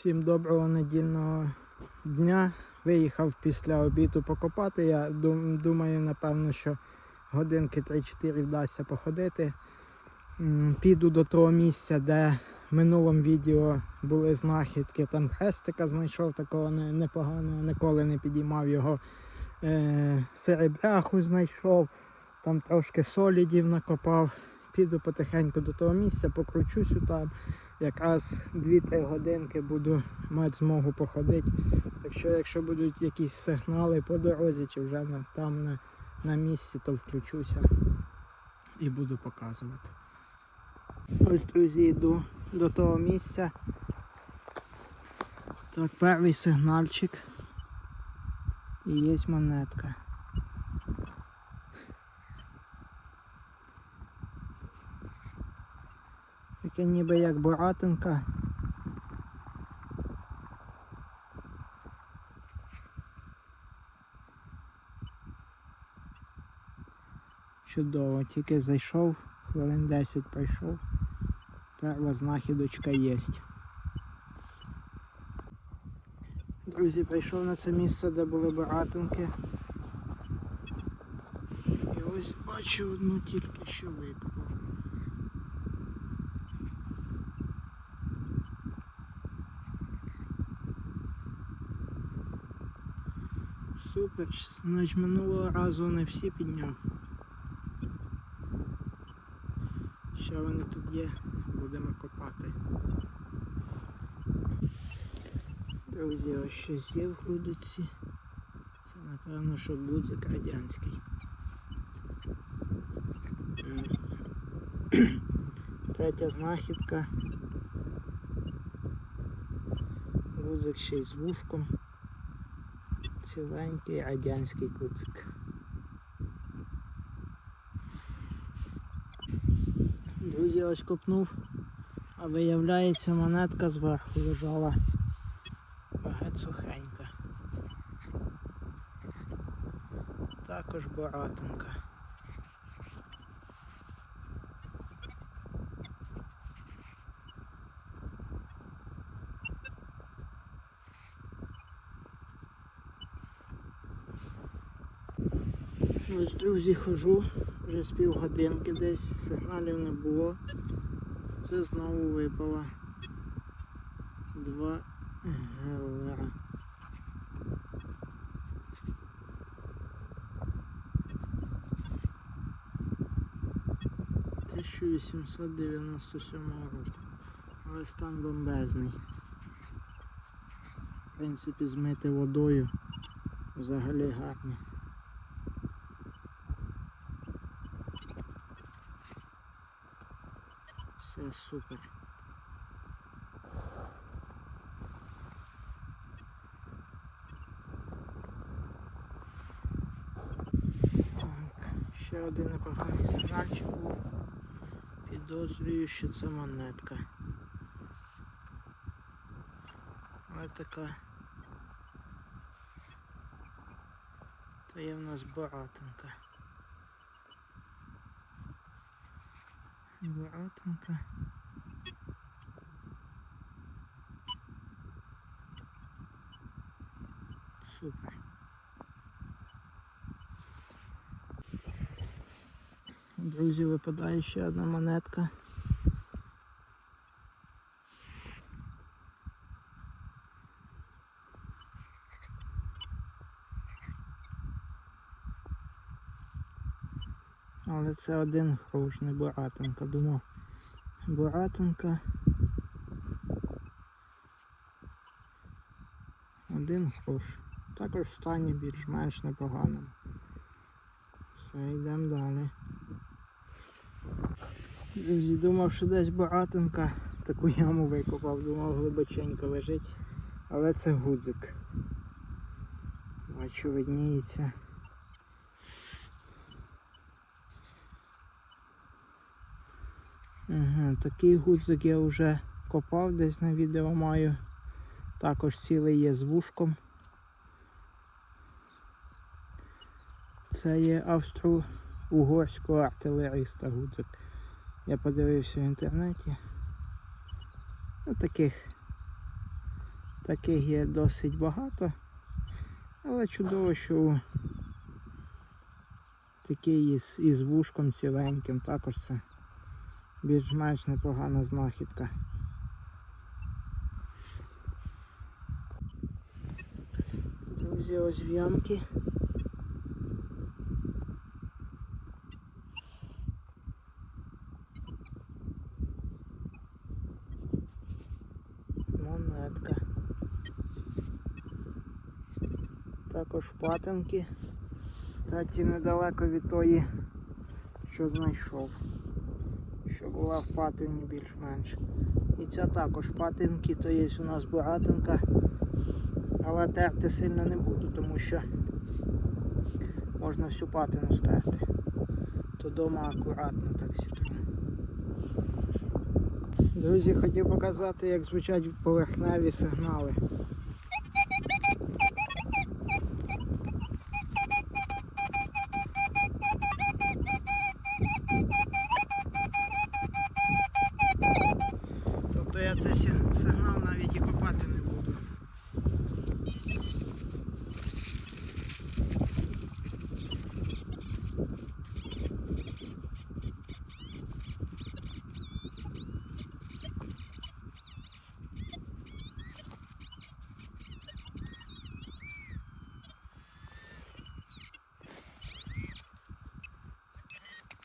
Всім доброго недільного дня. Виїхав після обіду покопати. Я думаю, напевно, що годинки 3-4 вдасться походити. Піду до того місця, де в минулому відео були знахідки. Там хрестика знайшов такого непоганого, ніколи не підіймав його. Е, серебряху знайшов, там трошки солідів накопав. Піду потихеньку до того місця, покручусь там. Якраз 2-3 годинки буду мати змогу походити. Так що, якщо будуть якісь сигнали по дорозі чи вже на, там на, на місці, то включуся і буду показувати. Ось, друзі, йду до того місця. Так, перший сигнальчик. І є монетка. Таке ніби як буратинка. Чудово, тільки зайшов, хвилин 10 пройшов. Перша знахідочка є. Друзі, прийшов на це місце, де були буратинки. І ось бачу одну тільки що викопав. Супер, значить минулого разу не всі підняв. Ще вони тут є, будемо копати. Друзі, ось щось є в грудиці. Це напевно, що гудзик радянський. Третя знахідка. Гудзик ще й з вушком. Ціленький радянський куцик. Друзі, ось копнув, а виявляється монетка зверху лежала геть сухенька. Також боратинка. Ось, друзі, хожу, вже з півгодинки десь, сигналів не було. Це знову випало два гелера. Тисячу 897 року. Але стан бомбезний. В принципі, змити водою взагалі гарно. Все супер. Так, ще один непоганий сигнальчик був. Підозрюю, що це монетка. Але така. То є в нас боратинка. Боратинка. Супер. Друзі, випадає ще одна монетка. Але це один грош, не буратинка. Думав, буратинка. Один грош. Також в стані більш-менш непоганому. Все, йдемо далі. Друзі, думав, що десь буратинка. Таку яму викопав, думав глибоченько лежить. Але це гудзик. Бачу, видніється. Ага, такий гудзик я вже копав, десь на відео маю. Також цілий є з вушком. Це є австро-угорського артилериста гудзик. Я подивився в інтернеті. Ну таких Таких є досить багато. Але чудово, що такий із, із вушком ціленьким також це більш-менш непогана знахідка. Друзі, ось в'ямки. Монетка. Також патинки. Кстати, недалеко від тої, що знайшов. Що була в патині більш-менш. І ця також патинки, то є у нас буратинка. Але терти сильно не буду, тому що можна всю патину стерти. То вдома акуратно так сітру. Друзі, хотів показати, як звучать поверхневі сигнали.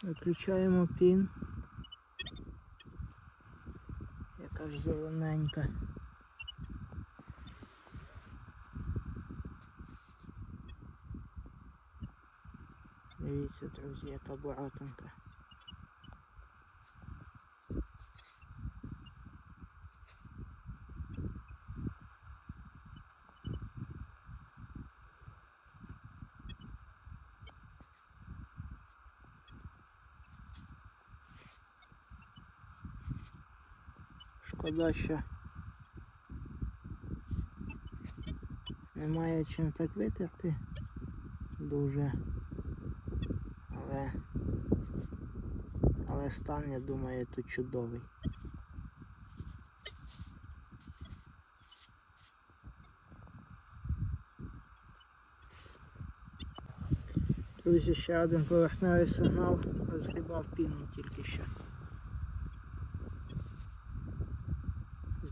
Виключаємо пін. Яка ж зелененька. Дивіться, друзі, яка буратинка. Шкода, що немає чим так витерти дуже. Але, але стан, я думаю, тут чудовий. Друзі, ще один поверхневий сигнал розгрібав піну тільки що.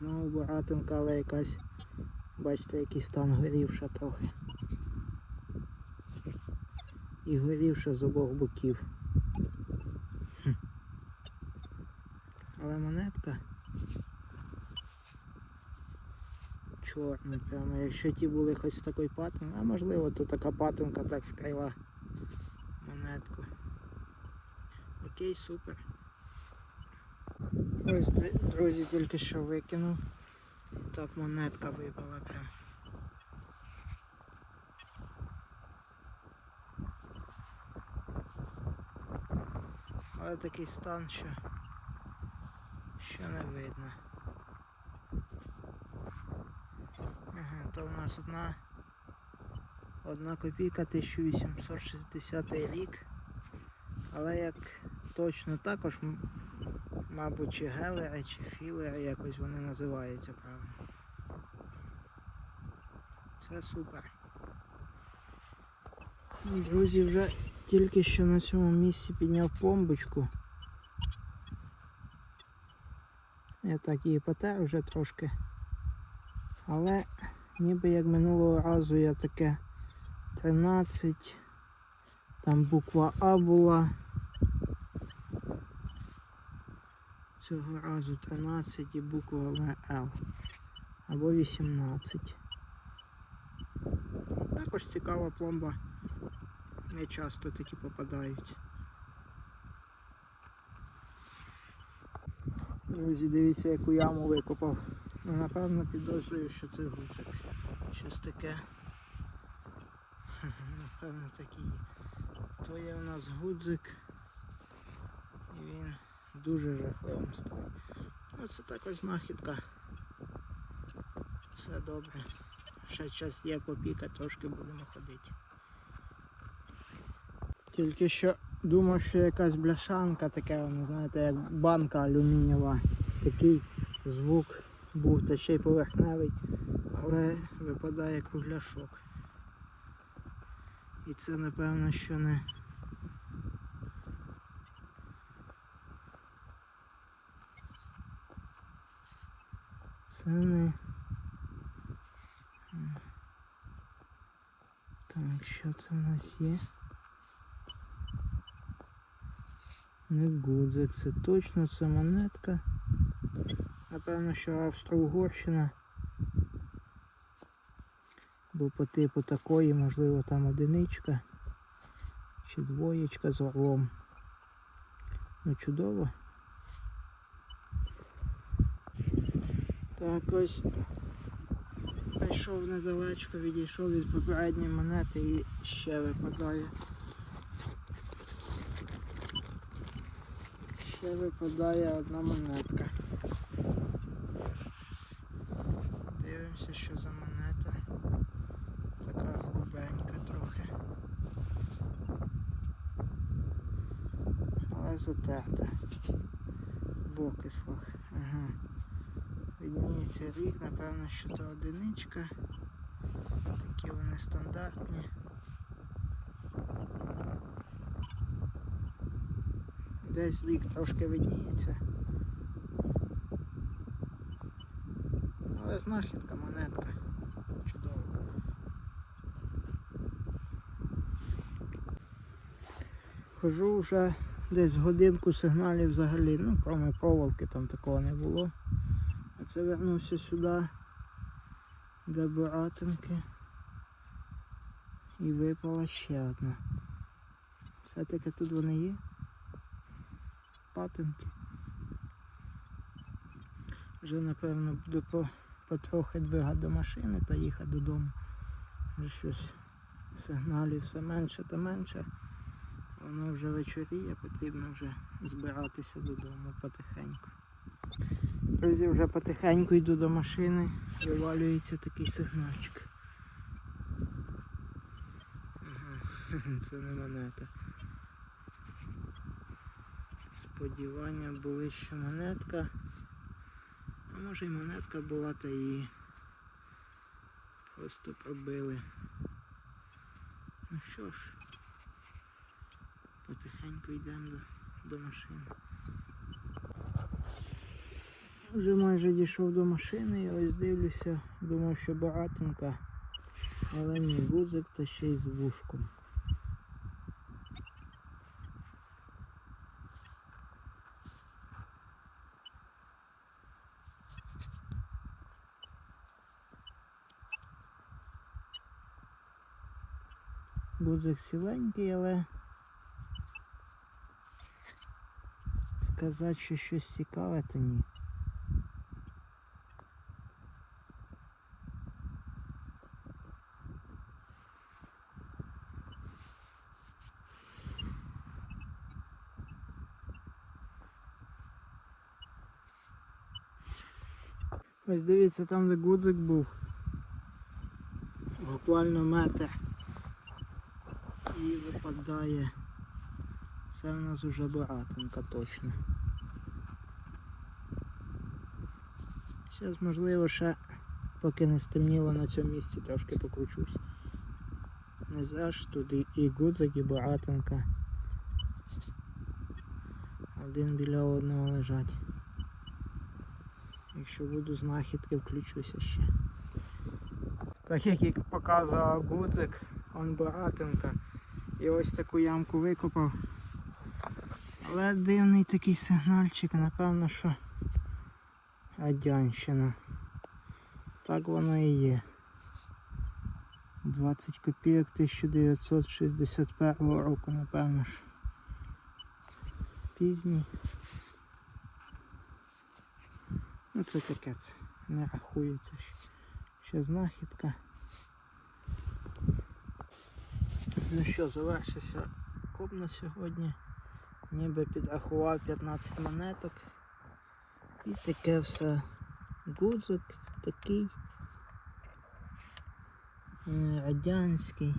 Знову буратинка, але якась, бачите, який стан горівша трохи. І горівша з обох боків. Хм. Але монетка чорна прямо. Якщо ті були хоч з такою патиною, а можливо то така патинка так вкрайла монетку. Окей, супер. Ось, друзі, тільки що викинув. Так монетка випала прям. Але такий стан, що, що не видно. Ага, то в нас одна, одна копійка 1860 рік. Але як точно також, мабуть, чи гелери, чи філери, якось вони називаються правильно. Це супер. Ну, Друзі, вже тільки що на цьому місці підняв пломбочку. Я так її потер вже трошки. Але ніби як минулого разу я таке 13, там буква А була. Цього разу 13 і буква ВЛ. Або 18. Також цікава пломба. Не часто такі попадають. Друзі, дивіться, яку яму викопав. Ну, напевно, підозрюю, що це гуцик. Щось таке. Напевно, такий. То є у нас гудзик. І він дуже жахливим став. Ну це також знахідка. Все добре. Ще час є попіка, трошки будемо ходити. Тільки що думав, що якась бляшанка така, воно, знаєте, як банка алюмінієва. Такий звук був та ще й поверхневий, але випадає як кругляшок. І це напевно, що не. Це не. М. Так, що це в нас є? Не гудзик, це точно, це монетка. Напевно, що Австро-Угорщина. Бо по типу такої, можливо, там одиничка чи двоєчка з орлом. Ну чудово. Так ось прийшов недалечко, відійшов від попередньої монети і ще випадає. Ще випадає одна монетка. Дивимося, що за монета. Така грубенька трохи. Але затерта. В окислах. Ага. Відніється рік, напевно, що то одиничка. Такі вони стандартні. Десь рік трошки видніється. Але знахідка, монетка. Чудово. Хожу вже десь годинку сигналів взагалі, ну, кроме проволоки там такого не було. А це вернувся сюди до Буратинки. І випала ще одна. Все-таки тут вони є. Патинки. Вже напевно буду по, потрохи двигати до машини та їхати додому. Вже щось сигналів все менше та менше. Воно вже вечоріє, потрібно вже збиратися додому потихеньку. Друзі, вже потихеньку йду до машини, вивалюється такий сигнальчик. Ага, це не монета. Сподівання були, що монетка. А може й монетка була, та її просто пробили. Ну що ж, потихеньку йдемо до, до машини. Вже майже дійшов до машини і ось дивлюся, думав, що багатенька, але ні, гудзик та ще й з вушком. Гудзик сіленький, але сказати, що щось цікаве, то ні. Ось дивіться, там де гудзик був. Буквально метр. І випадає. Це в нас вже багатенька точно. Зараз можливо ще поки не стемніло на цьому місці трошки покручусь. Не заж тут і, гудзик, і багатенька. Один біля одного лежать. Якщо буду знахідки, включуся ще. Так як і показував гудзик, он багатенька. І ось таку ямку викопав. Але дивний такий сигнальчик, напевно, що Радянщина. Так воно і є. 20 копійок 1961 року, напевно ж. Пізній. Ну це таке це не рахується ще. Знахідка. Ну що, завершився коп на сьогодні. Ніби підрахував 15 монеток. І таке все. Гудзик такий. Радянський.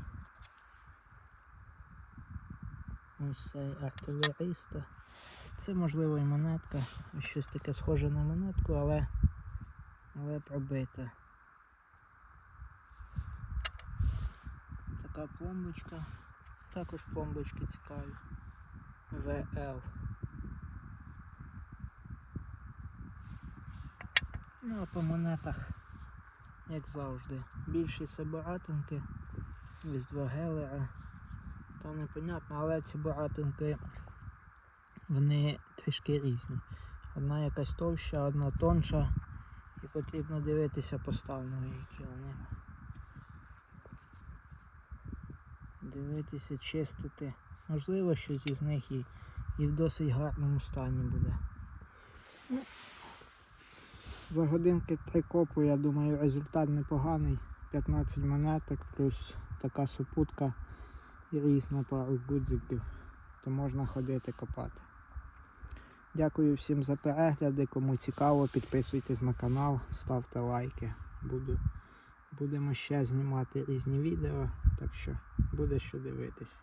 Ось цей артилериста. Це можливо і монетка. Ось Щось таке схоже на монетку, але але пробита. Така пломбочка. Також пломбочки цікаві. ВЛ. Ну а по монетах, як завжди, більші це баратинки, гелера. То непонятно, але ці баратинки вони трішки різні. Одна якась товща, одна тонша. І потрібно дивитися поставно, які вони. Дивитися, чистити. Можливо, щось із них і, і в досить гарному стані буде. Ну, За годинки три копу, я думаю, результат непоганий. 15 монеток плюс така супутка і різна пару гудзиків. То можна ходити копати. Дякую всім за перегляди. Кому цікаво, підписуйтесь на канал, ставте лайки. Буду, будемо ще знімати різні відео, так що буде що дивитись.